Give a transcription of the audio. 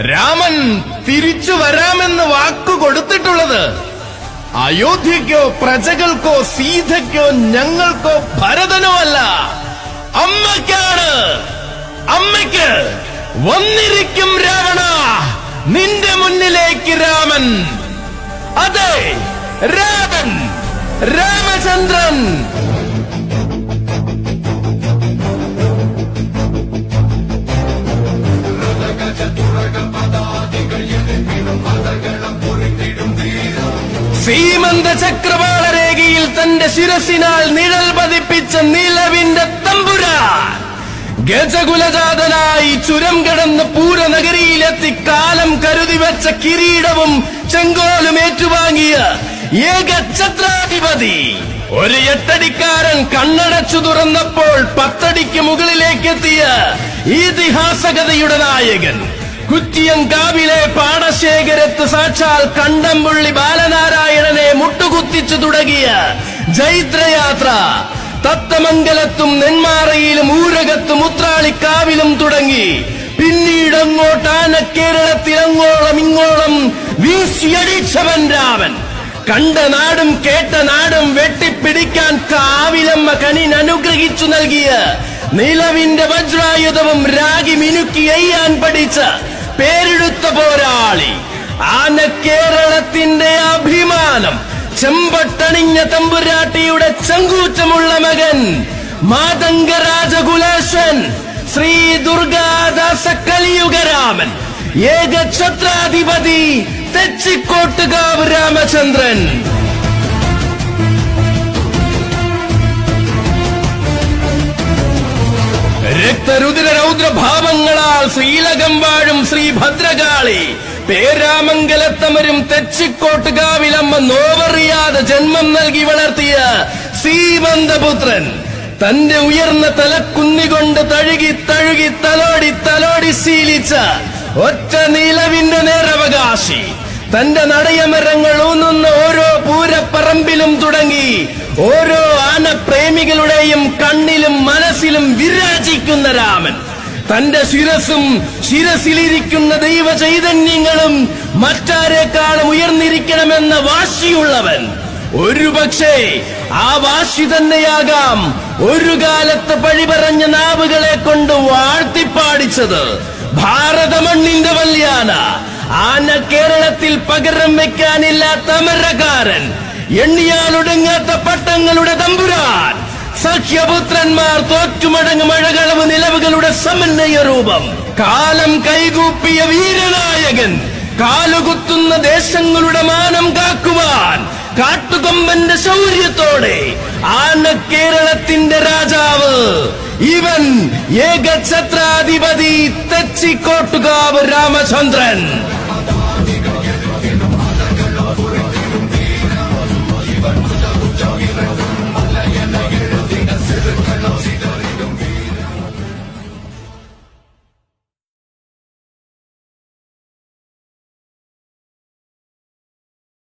രാമൻ തിരിച്ചു വരാമെന്ന് വാക്കു കൊടുത്തിട്ടുള്ളത്. അയോധ്യയ്ക്കോ പ്രജകൾക്കോ സീതയ്ക്കോ ഞങ്ങൾക്കോ ഭരതനോ അല്ല. അമ്മയ്ക്കാണ്. അമ്മയ്ക്ക് വന്നിരിക്കും രാവണ. നിന്റെ മുന്നിലേക്ക് രാമൻ. അതെ രാമൻ രാമചന്ദ്രൻ. സീമന്ത ചക്രവാളരേഖയിൽ തന്റെ ശിരസിനാൽ നിഴൽ പതിപ്പിച്ച നിലവിന്റെ തമ്പുരാൻ. ഗജകുലജാതനായി ചുരം കിടന്ന് പൂരനഗരിയിലെത്തി കാലം കരുതി വെച്ച കിരീടവും ചെങ്കോലും ഏറ്റുവാങ്ങിയ ഏക ഛത്രാധിപതി. ഒരു എട്ടടിക്കാരൻ കണ്ണടച്ചു തുറന്നപ്പോൾ പത്തടിക്ക് മുകളിലേക്കെത്തിയ ഇതിഹാസകഥയുടെ നായകൻ. കുറ്റിയങ്കാവിലെ പാടശേഖരത്ത് സാക്ഷാൽ കണ്ടംപുള്ളി ബാലനാരായണനെ മുട്ടുകുത്തിച്ചു തുടങ്ങിയ ജൈത്രയാത്ര. തത്തമംഗലത്തും നെന്മാറയിലും ഊരകത്തും ഉത്രാളിക്കാവിലും തുടങ്ങി. പിന്നീട് അങ്ങോട്ടാന ആനക്കേരളത്തിൽ അങ്ങോളം ഇങ്ങോളം വീശിയടിച്ചവൻ രാമൻ. കണ്ട നാടും കേട്ട നാടും വെട്ടിപ്പിടിക്കാൻ കാവിലമ്മ കണിൻ അനുഗ്രഹിച്ചു നൽകിയ നിലവിന്റെ വജ്രായുധവും രാഗി മിനുക്കി എയ്യാൻ പഠിച്ച പേരെടുത്ത പോരാളി. ആന കേരളത്തിന്റെ അഭിമാനം. ചെമ്പട്ടണിഞ്ഞ തമ്പുരാട്ടിയുടെ ചങ്കൂറ്റമുള്ള മകൻ മാതംഗ രാജകുലേശൻ ശ്രീ ദുർഗാദാസ കലിയുഗരാമൻ ഏക ഛത്രാധിപതി തെച്ചിക്കോട്ടുകാവ് രാമചന്ദ്രൻ. രക്തരുതിര രൗദ്രഭാവങ്ങളാൽ ശ്രീലകം വാഴും ശ്രീ ഭദ്രകാളി. പേരാമംഗലത്തമരും തെച്ചിക്കോട്ടുകാവിലമ്മ നോവറിയാതെ ജന്മം നൽകി വളർത്തിയ സീമന്തപുത്രൻ തന്റെ ഉയർന്ന തലക്കുന്നികൊണ്ട് തഴുകി തഴുകി തലോടി തലോടി ശീലിച്ച ഒറ്റ നിലവിന്റെ നേരവകാശി. തന്റെ നടയമരങ്ങൾ ഊന്നുന്ന ഓരോ പൂരപ്പറമ്പിലും തുടങ്ങി ഓരോ ആനപ്രേമികളുടെയും കണ്ണിലും മനസ്സിലും വിരാജിക്കുന്ന രാമൻ. തന്റെ ശിരസും ശിരസിലിരിക്കുന്ന ദൈവ ചൈതന്യങ്ങളും മറ്റാരെക്കാളും ഉയർന്നിരിക്കണമെന്ന വാശിയുള്ളവൻ. ഒരു പക്ഷേ ആ വാശി തന്നെയാകാം ഒരു കാലത്ത് പഴിപറഞ്ഞ നാവുകളെ കൊണ്ട് വാഴ്ത്തിപ്പാടിച്ചത്. ഭാരതമണ്ണിന്റെ വല്യാന ആന കേരളത്തിൽ പകരം വെക്കാനില്ലാത്ത മരക്കാരൻ എണ്ണിയാലൊടുങ്ങാത്ത പട്ടങ്ങളുടെ തമ്പുരാൻ. സഖ്യപുത്രന്മാർ തോറ്റുമടങ്ങ് മഴകളവ് നിലവുകളുടെ സമന്വയ രൂപം. കാലം കൈകൂപ്പിയ വീരനായകൻ കാലുകുത്തുന്ന ദേശങ്ങളുടെ മാനം കാക്കുവാൻ കാട്ടുകൊമ്പന്റെ ശൗര്യത്തോടെ ആന കേരളത്തിന്റെ രാജാവ്. ഇവൻ ഏകഛത്രാധിപതി തച്ചിക്കോട്ടുകാവ് രാമചന്ദ്രൻ.